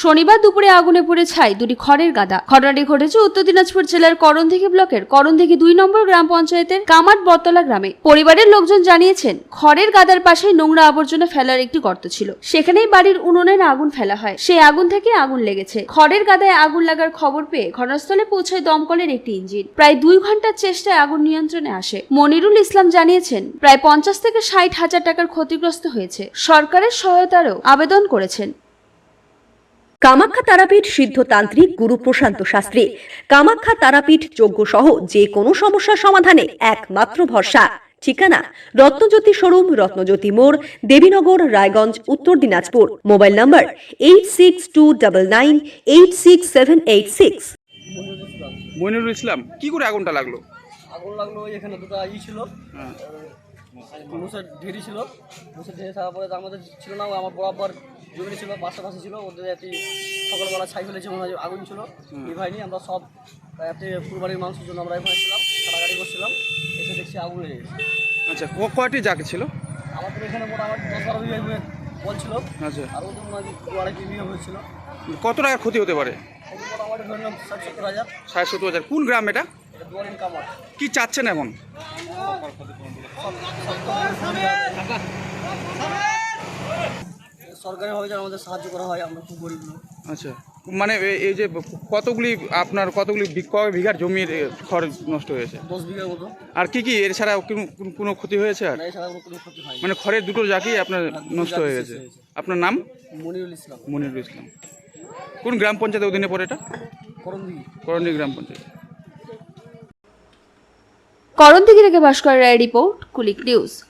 শনিবার দুপুরে আগুনে পড়ে ছাই দুটি খড়ের গাদা। ঘটনাটি ঘটেছে উত্তর দিনাজপুর জেলার করণদিঘি ব্লকের করণদিঘি দুই নম্বর গ্রাম পঞ্চায়েতের কামাট বতলা গ্রামে। পরিবারের লোকজন জানিয়েছেন, খড়ের গাদার পাশে নোংরা আবর্জনা ফেলার একটি গর্ত ছিল। সেখানেই বাড়ির উনুনের আগুন ফেলা হয়। সেই আগুন থেকে আগুন লেগেছে। খড়ের গাদায় আগুন লাগার খবর পেয়ে ঘটনাস্থলে পৌঁছায় দমকলের একটি ইঞ্জিন। প্রায় দুই ঘণ্টার চেষ্টায় আগুন নিয়ন্ত্রণে আসে। মনিরুল ইসলাম জানিয়েছেন, প্রায় পঞ্চাশ থেকে ষাট হাজার টাকার ক্ষতিগ্রস্ত হয়েছে। সরকারের সহায়তারও আবেদন করেছেন। কামাখ্যা তারাপীঠ সিদ্ধতান্ত্রিক গুরু প্রশান্ত শাস্ত্রী। কামাখ্যা তারাপীঠ যজ্ঞ সহ যে কোনো সমস্যার সমাধানে একমাত্র ভরসা। ঠিকানা রত্নজ্যোতি শোরুম রত্নজ্যোতি মোড় Debinagar Raiganj Uttar Dinajpur. Mobile number eight six two double nine eight six seven eight six Mainul Islam কি করে আগুনটা লাগল? আগুন লাগল এখানে দুটো ই ছিল। হ্যাঁ। মুসের ঢেরি ছিল। মুসের ঢেরি থাকার পরে ছিল না আমার বরাবর জমি ছিল পাশাপাশি ছিল ওদের একটি সকালবেলা ছাই ফেলেছে মনে হয় আগুন ছিল এই ভাইনি আমরা সব একটি ফুলবাড়ির মানুষের জন্য আমরা এখানে ছিলাম গাড়ি করছিলাম এসে দেখছি আগুন লেগে গেছে আচ্ছা ক- কয়টি জায়গা ছিল আমাদের এখানে মোটামুটি দশ বারো বিঘা জমি বলছিল আচ্ছা আর ওদের মনে হয় দু আড়াই বিঘা হয়েছিল কত টাকার ক্ষতি হতে পারে সাড়ে সত্তর হাজার কোন গ্রাম এটা কি চাচ্ছেন এখন সরকারিভাবে যেন আমাদের সাহায্য করা হয় আমরা খুব গরিব লোক। আচ্ছা। মানে এ- এই যে কতগুলি আপনার কতগুলি বি- কয় বিঘার জমির এ, খড় নষ্ট হয়েছে? দশ বিঘার মতো। আর কি কি এছাড়া কোনো- কোনো- কোনো ক্ষতি হয়েছে আর? না এছাড়া কোনো কোনো ক্ষতি হয়নি। মানে খড়ের দুটো জাকি আপনার নষ্ট হয়ে গেছে। আপনার নাম? মনিরুল ইসলাম। মনিরুল ইসলাম। কোন গ্রাম পঞ্চায়েতের অধীনে পড়ে এটা? করণদিঘি। করণী গ্রাম পঞ্চায়েত। করণ থেকে ভাস্কর রায় রিপোর্ট কুলিক নিউজ।